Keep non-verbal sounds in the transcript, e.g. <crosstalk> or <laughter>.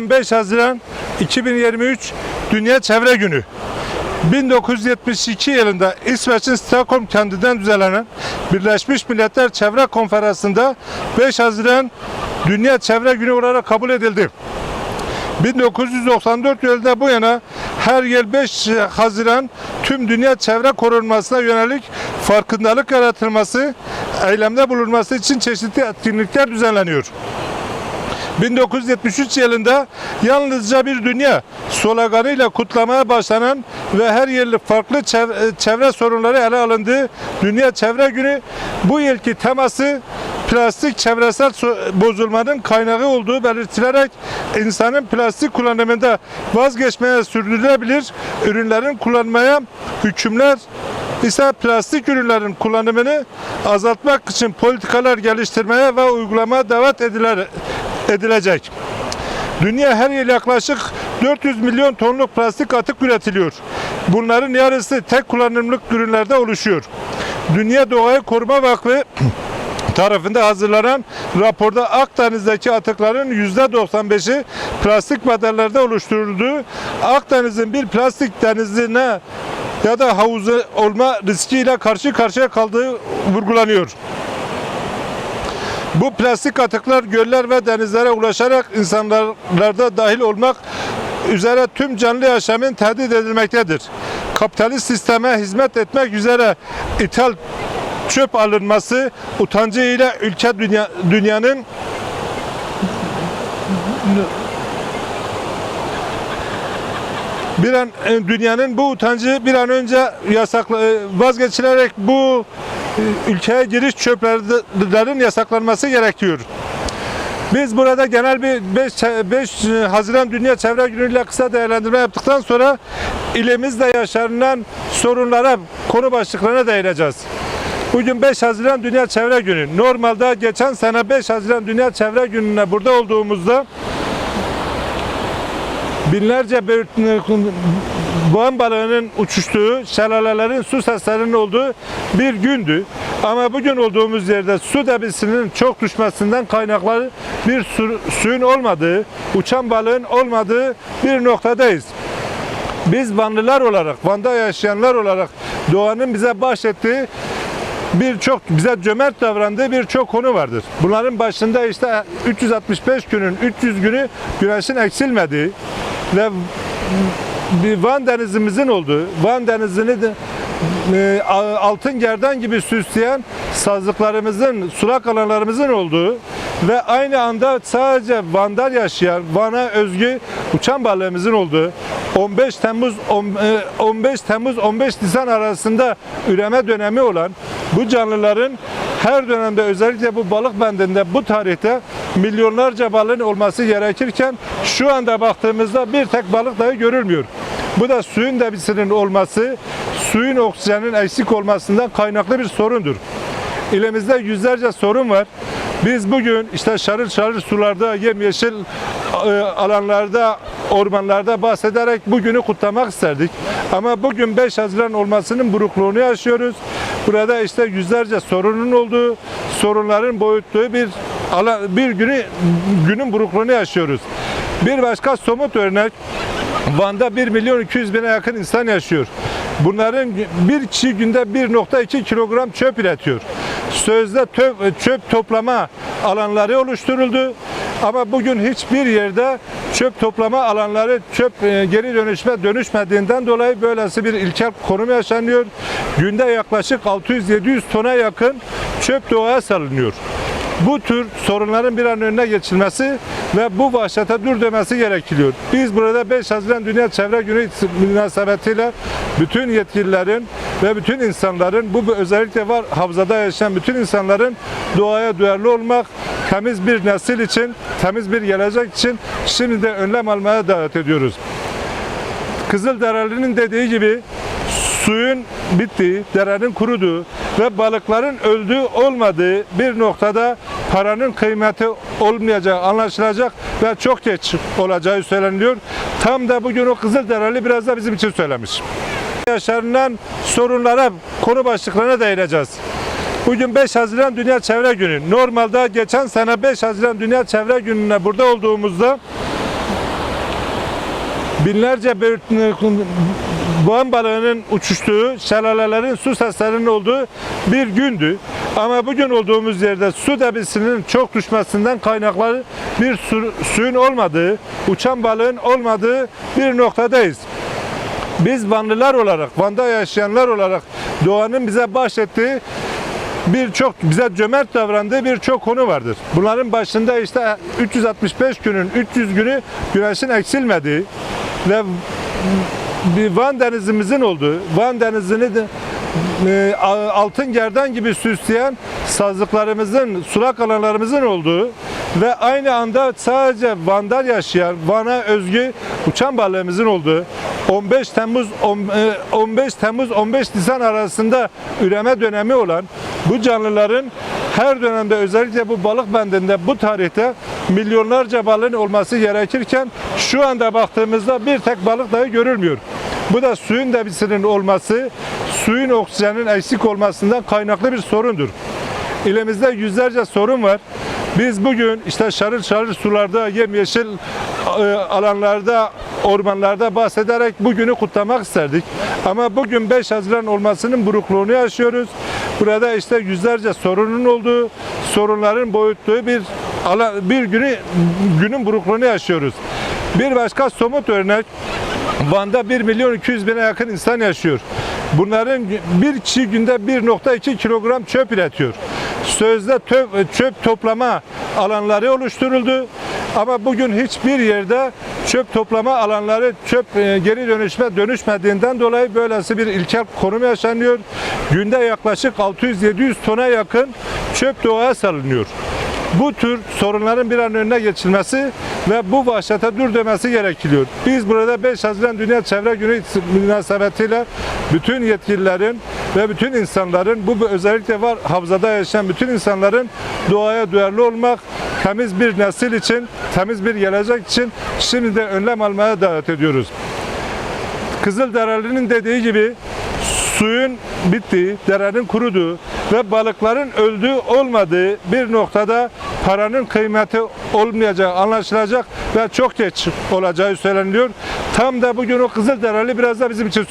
5 Haziran 2023 Dünya Çevre Günü. 1972 yılında İsveç'in Stockholm kentinden düzenlenen Birleşmiş Milletler Çevre Konferansı'nda 5 Haziran Dünya Çevre Günü olarak kabul edildi. 1994 yılında bu yana her yıl 5 Haziran tüm dünya çevre korunmasına yönelik farkındalık yaratılması, eylemde bulunması için çeşitli etkinlikler düzenleniyor. 1973 yılında yalnızca bir dünya sloganıyla kutlamaya başlanan ve her yıllık farklı çev- çevre sorunları ele alındığı Dünya Çevre Günü bu yılki teması plastik çevresel bozulmanın kaynağı olduğu belirtilerek insanın plastik kullanımında vazgeçmeye sürdürülebilir ürünlerin kullanmaya hükümler ise plastik ürünlerin kullanımını azaltmak için politikalar geliştirmeye ve uygulamaya davet ediler, edilecek. Dünya her yıl yaklaşık 400 milyon tonluk plastik atık üretiliyor. Bunların yarısı tek kullanımlık ürünlerde oluşuyor. Dünya Doğayı Koruma Vakfı <clears throat> tarafında hazırlanan raporda Akdeniz'deki atıkların %95'i plastik maddelerde oluşturulduğu, Akdeniz'in bir plastik denizine ya da havuzu olma riskiyle karşı karşıya kaldığı vurgulanıyor. Bu plastik atıklar göller ve denizlere ulaşarak insanlarda dahil olmak üzere tüm canlı yaşamın tehdit edilmektedir. Kapitalist sisteme hizmet etmek üzere ithal çöp alınması utancıyla ülke dünya, dünyanın bir an e, dünyanın bu utancı bir an önce yasakla e, vazgeçilerek bu ülkeye giriş çöplerin yasaklanması gerekiyor. Biz burada genel bir 5, 5 Haziran Dünya Çevre Günü kısa değerlendirme yaptıktan sonra ilimizde yaşanan sorunlara, konu başlıklarına değineceğiz. Bugün 5 Haziran Dünya Çevre Günü. Normalde geçen sene 5 Haziran Dünya Çevre Günü'ne burada olduğumuzda binlerce boğan balığının uçuştuğu, şelalelerin su seslerinin olduğu bir gündü. Ama bugün olduğumuz yerde su debisinin çok düşmesinden kaynaklı bir su- suyun olmadığı, uçan balığın olmadığı bir noktadayız. Biz Vanlılar olarak, Van'da yaşayanlar olarak doğanın bize bahşettiği birçok bize cömert davrandığı birçok konu vardır. Bunların başında işte 365 günün 300 günü güneşin eksilmediği ve bir Van denizimizin olduğu, Van denizini de e, altın gerdan gibi süsleyen sazlıklarımızın, sulak alanlarımızın olduğu ve aynı anda sadece Van'da yaşayan, Van'a özgü uçan balığımızın olduğu 15 Temmuz on- e, 15 Temmuz 15 Nisan arasında üreme dönemi olan bu canlıların her dönemde özellikle bu balık bendinde bu tarihte milyonlarca balığın olması gerekirken şu anda baktığımızda bir tek balık dahi görülmüyor. Bu da suyun debisinin olması, suyun oksijenin eksik olmasından kaynaklı bir sorundur. İlimizde yüzlerce sorun var. Biz bugün işte şarıl şarıl sularda, yemyeşil e, alanlarda, ormanlarda bahsederek bugünü kutlamak isterdik. Ama bugün 5 Haziran olmasının burukluğunu yaşıyoruz. Burada işte yüzlerce sorunun olduğu, sorunların boyuttuğu bir bir günü günün burukluğunu yaşıyoruz. Bir başka somut örnek Van'da 1 milyon 200 bine yakın insan yaşıyor. Bunların bir kişi günde 1.2 kilogram çöp üretiyor. Sözde tö- çöp toplama alanları oluşturuldu. Ama bugün hiçbir yerde çöp toplama alanları çöp e, geri dönüşme dönüşmediğinden dolayı böylesi bir ilkel konum yaşanıyor. Günde yaklaşık 600-700 tona yakın çöp doğaya salınıyor. Bu tür sorunların bir an önüne geçilmesi ve bu vahşete dur demesi gerekiyor. Biz burada 5 Haziran Dünya Çevre Günü münasebetiyle bütün yetkililerin ve bütün insanların bu özellikle var havzada yaşayan bütün insanların doğaya duyarlı olmak, temiz bir nesil için, temiz bir gelecek için şimdi de önlem almaya davet ediyoruz. Kızılderili'nin dediği gibi suyun bittiği, derenin kuruduğu ve balıkların öldüğü olmadığı bir noktada paranın kıymeti olmayacağı anlaşılacak ve çok geç olacağı söyleniliyor. Tam da bugün o Kızılderili biraz da bizim için söylemiş. Yaşanılan sorunlara, konu başlıklarına değineceğiz. Bugün 5 Haziran Dünya Çevre Günü. Normalde geçen sene 5 Haziran Dünya Çevre Günü'ne burada olduğumuzda binlerce boğan balığının uçuştuğu, şelalelerin su seslerinin olduğu bir gündü. Ama bugün olduğumuz yerde su debisinin çok düşmesinden kaynaklı bir su- suyun olmadığı, uçan balığın olmadığı bir noktadayız. Biz Vanlılar olarak, Van'da yaşayanlar olarak doğanın bize bahşettiği birçok bize cömert davrandığı birçok konu vardır. Bunların başında işte 365 günün 300 günü güneşin eksilmediği ve bir Van denizimizin olduğu, Van denizini de e, altın gerdan gibi süsleyen sazlıklarımızın, sulak alanlarımızın olduğu ve aynı anda sadece Van'da yaşayan, Van'a özgü uçan balığımızın olduğu 15 Temmuz on- e, 15 Temmuz 15 Nisan arasında üreme dönemi olan bu canlıların her dönemde özellikle bu balık bendinde bu tarihte milyonlarca balığın olması gerekirken şu anda baktığımızda bir tek balık dahi görülmüyor. Bu da suyun debisinin olması, suyun oksijenin eksik olmasından kaynaklı bir sorundur. İlimizde yüzlerce sorun var. Biz bugün işte şarıl şarıl sularda, yemyeşil e, alanlarda, ormanlarda bahsederek bugünü kutlamak isterdik. Ama bugün 5 Haziran olmasının burukluğunu yaşıyoruz. Burada işte yüzlerce sorunun olduğu, sorunların boyuttuğu bir bir günü günün burukluğunu yaşıyoruz. Bir başka somut örnek Van'da 1 milyon 200 bine yakın insan yaşıyor. Bunların bir kişi günde 1.2 kilogram çöp üretiyor. Sözde tö- çöp toplama alanları oluşturuldu. Ama bugün hiçbir yerde çöp toplama alanları çöp e, geri dönüşme dönüşmediğinden dolayı böylesi bir ilkel konum yaşanıyor. Günde yaklaşık 600-700 tona yakın çöp doğaya salınıyor. Bu tür sorunların bir an önüne geçilmesi ve bu vahşete dur demesi gerekiyor. Biz burada 5 Haziran Dünya Çevre Günü münasebetiyle bütün yetkililerin ve bütün insanların bu özellikle var havzada yaşayan bütün insanların doğaya duyarlı olmak, temiz bir nesil için, temiz bir gelecek için şimdiden önlem almaya davet ediyoruz. Kızılderili'nin dediği gibi suyun bittiği, derenin kuruduğu ve balıkların öldüğü olmadığı bir noktada paranın kıymeti olmayacağı anlaşılacak ve çok geç olacağı söyleniliyor. Tam da bugün o Kızılderili biraz da bizim için söyleniyor.